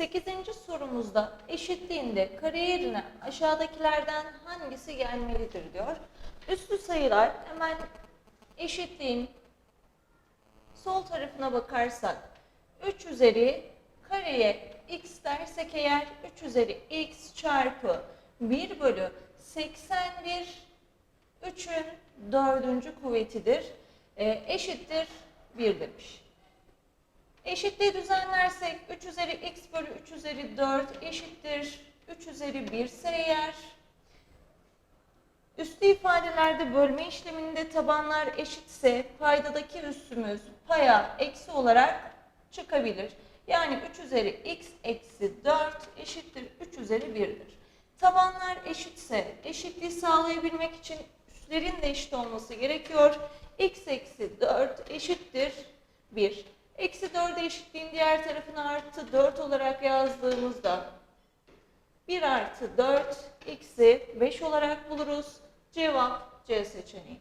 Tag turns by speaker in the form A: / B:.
A: 8. sorumuzda eşitliğinde kare yerine aşağıdakilerden hangisi gelmelidir diyor. Üslü sayılar hemen eşitliğin sol tarafına bakarsak 3 üzeri kareye x dersek eğer 3 üzeri x çarpı 1 bölü 81 3'ün dördüncü kuvvetidir. E, eşittir 1 demiş. Eşitliği düzenlersek 3 üzeri x bölü 3 üzeri 4 eşittir 3 üzeri 1 ise eğer üslü ifadelerde bölme işleminde tabanlar eşitse paydadaki üssümüz paya eksi olarak çıkabilir. Yani 3 üzeri x eksi 4 eşittir 3 üzeri 1'dir. Tabanlar eşitse eşitliği sağlayabilmek için üslerin de eşit olması gerekiyor. x eksi 4 eşittir 1. Eksi 4'e eşitliğin diğer tarafını artı 4 olarak yazdığımızda 1 artı 4 x'i 5 olarak buluruz. Cevap C seçeneği.